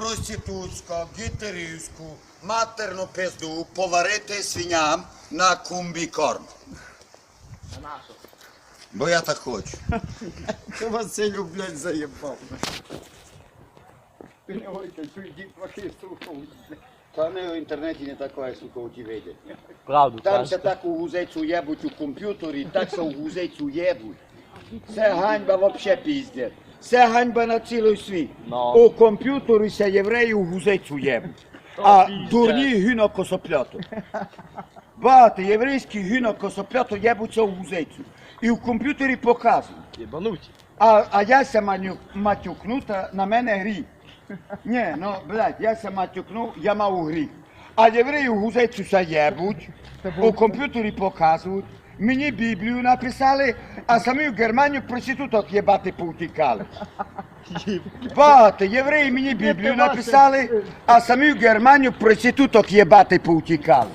проститутську, гітерівську, матерну пизду поварити свиням на кумбікорм. Бо я так хочу. Це Василю, блядь, заєбав. Та не в інтернеті не таке, сука, у ті вийде. Правду Там кажете. се так у гузецю єбуть у комп'ютері, так се у гузецю єбуть. Це ганьба вообще піздець. Це ганьба на цілий світ. Ну. У комп'ютері се євреї у гузецю єбуть. А дурні гино косоплято. Багато єврейські гино косоплято єбуться у гузецю. І в комп'ютері показують. Єбануті. А, а я се маню, матюкну, та на мене гріх. Ні, ну, блядь, я се матюкну, я мав гріх. А євреї у гузецю се єбуть, у комп'ютері показують, мені Біблію написали, а самі в Германію проституток єбати повтікали. Багато євреї мені Біблію написали, а самі в Германію проституток єбати повтікали.